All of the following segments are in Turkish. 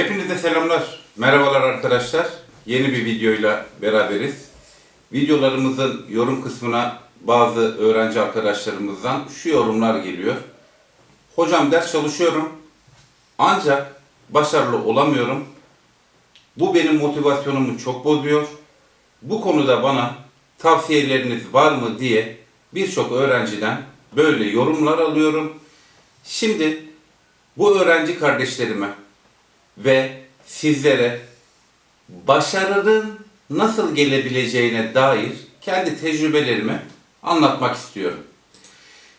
Hepinize selamlar. Merhabalar arkadaşlar. Yeni bir videoyla beraberiz. Videolarımızın yorum kısmına bazı öğrenci arkadaşlarımızdan şu yorumlar geliyor. Hocam ders çalışıyorum ancak başarılı olamıyorum. Bu benim motivasyonumu çok bozuyor. Bu konuda bana tavsiyeleriniz var mı diye birçok öğrenciden böyle yorumlar alıyorum. Şimdi bu öğrenci kardeşlerime ve sizlere başarının nasıl gelebileceğine dair kendi tecrübelerimi anlatmak istiyorum.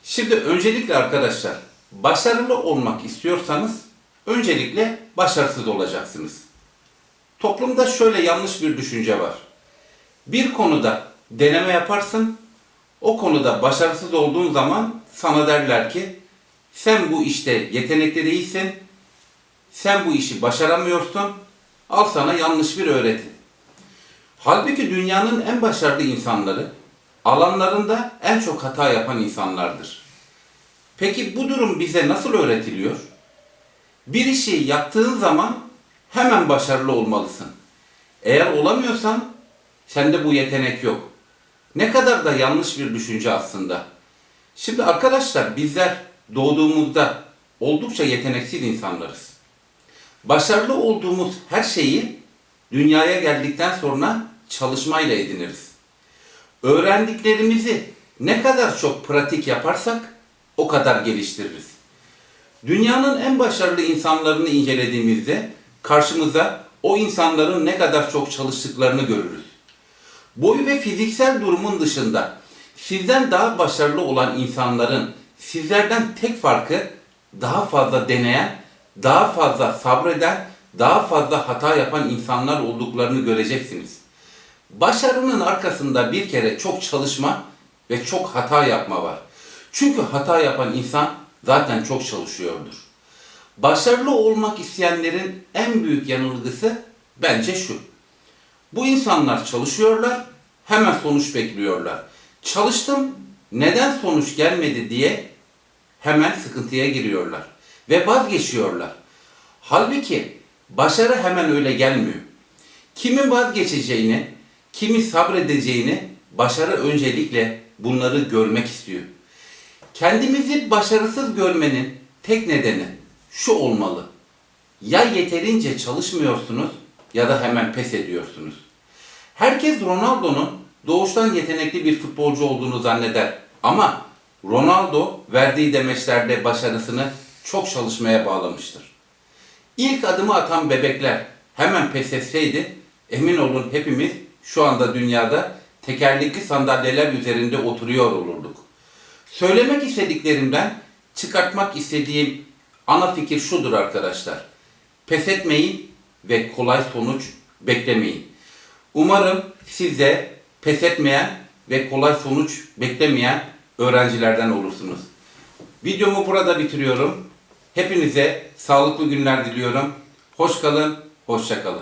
Şimdi öncelikle arkadaşlar başarılı olmak istiyorsanız öncelikle başarısız olacaksınız. Toplumda şöyle yanlış bir düşünce var. Bir konuda deneme yaparsın, o konuda başarısız olduğun zaman sana derler ki sen bu işte yetenekli değilsin, sen bu işi başaramıyorsun, al sana yanlış bir öğreti. Halbuki dünyanın en başarılı insanları alanlarında en çok hata yapan insanlardır. Peki bu durum bize nasıl öğretiliyor? Bir işi yaptığın zaman hemen başarılı olmalısın. Eğer olamıyorsan sende bu yetenek yok. Ne kadar da yanlış bir düşünce aslında. Şimdi arkadaşlar bizler doğduğumuzda oldukça yeteneksiz insanlarız. Başarılı olduğumuz her şeyi dünyaya geldikten sonra çalışmayla ediniriz. Öğrendiklerimizi ne kadar çok pratik yaparsak o kadar geliştiririz. Dünyanın en başarılı insanlarını incelediğimizde karşımıza o insanların ne kadar çok çalıştıklarını görürüz. Boy ve fiziksel durumun dışında sizden daha başarılı olan insanların sizlerden tek farkı daha fazla deneyen, daha fazla sabreden, daha fazla hata yapan insanlar olduklarını göreceksiniz. Başarının arkasında bir kere çok çalışma ve çok hata yapma var. Çünkü hata yapan insan zaten çok çalışıyordur. Başarılı olmak isteyenlerin en büyük yanılgısı bence şu. Bu insanlar çalışıyorlar, hemen sonuç bekliyorlar. Çalıştım, neden sonuç gelmedi diye hemen sıkıntıya giriyorlar ve vazgeçiyorlar. Halbuki başarı hemen öyle gelmiyor. Kimin vazgeçeceğini, kimi sabredeceğini başarı öncelikle bunları görmek istiyor. Kendimizi başarısız görmenin tek nedeni şu olmalı. Ya yeterince çalışmıyorsunuz ya da hemen pes ediyorsunuz. Herkes Ronaldo'nun doğuştan yetenekli bir futbolcu olduğunu zanneder. Ama Ronaldo verdiği demeçlerde başarısını çok çalışmaya bağlamıştır. İlk adımı atan bebekler hemen pes etseydi emin olun hepimiz şu anda dünyada tekerlekli sandalyeler üzerinde oturuyor olurduk. Söylemek istediklerimden çıkartmak istediğim ana fikir şudur arkadaşlar. Pes etmeyin ve kolay sonuç beklemeyin. Umarım siz de pes etmeyen ve kolay sonuç beklemeyen öğrencilerden olursunuz. Videomu burada bitiriyorum. Hepinize sağlıklı günler diliyorum. Hoş kalın, hoşça kalın.